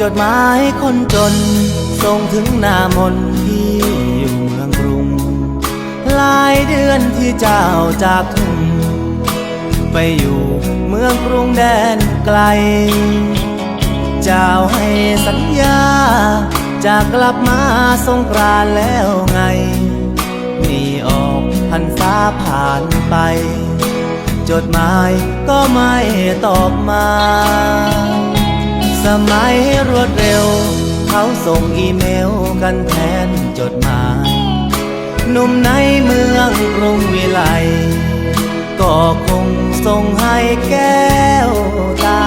จดหมายคนจนส่งถึงหน้ามนที่อยู่เมืองกรุง หลายเดือนที่เจ้าจากทุ่งไปอยู่เมืองกรุงแดนไกล เจ้าให้สัญญา จะกลับมาสงกรานแล้วไง นี่ออกพรรษาผ่านไป จดหมายก็ไม่ตอบมา สมัยรวดเร็ว เขาส่งอีเมลกันแทนจดหมายหนุ่มในเมืองกรุงวิไลก็คงส่งให้แก้วตา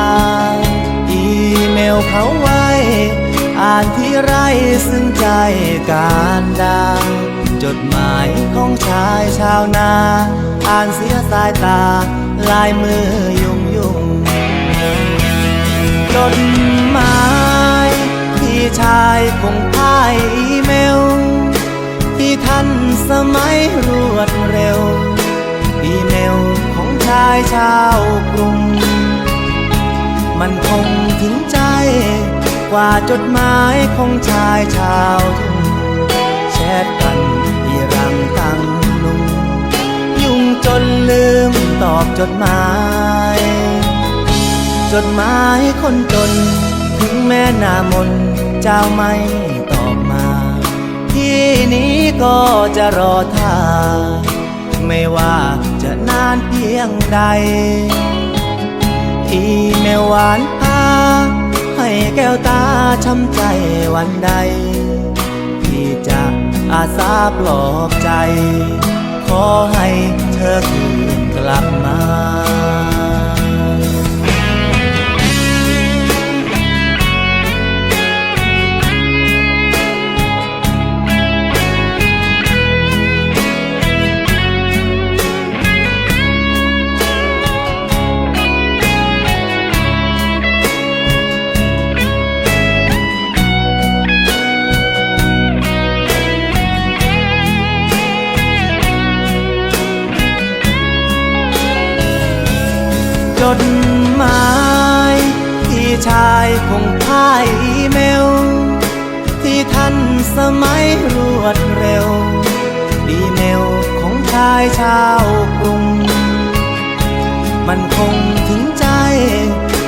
อีเมลเขาไว้ อ่านที่ไรซึ่งใจการดาจดหมายของชายชาวนา อ่านเสียสายตา ลายมือยุ่งยุ่งจดหม ชายคงพ่ายอีเมล ที่ทันสมัยรวดเร็ว อีเมลของชายชาวกรุง มันคงถึงใจกว่าจดหมายของชายชาวทุ่งแชทกันที่รังตังลุง ยุ่งจนลืมตอบจดหมาย จดหมายคนจนถึงแม่นามน เจ้าไม่ตอบมา ที่นี้ก็จะรอท่า ไม่ว่าจะนานเพียงใด อีเมลหวานพาให้แก้วตาช้ำใจวันใด พี่จะอาสาปลอบใจ ขอให้เธอคืนกลับมา ดหมายที่ชายคงพ่ายอีเมล ที่ทันสมัยรวดเร็วอีเมลของชายชาวกรุง มันคงถึงใจ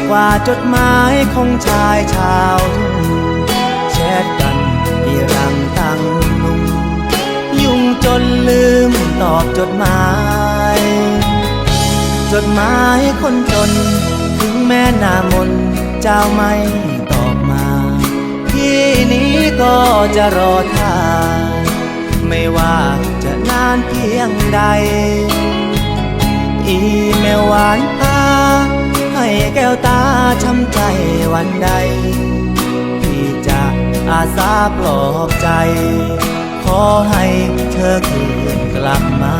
กว่าจดหมายของชายชาวทุ่งแชทกันที่รังตังลุง ยุ่งจนลืมตอบจดหมาย จดหมายคนจน ถึงแม่นามนเจ้าไม่ตอบมา ที่นี้ก็จะรอท่าไม่ว่าจะนานเพียงใด อีเมลหวานตาให้แก้วตาช้ำใจวันใด ที่จะอาสาปลอบใจ ขอให้เธอคืนกลับมา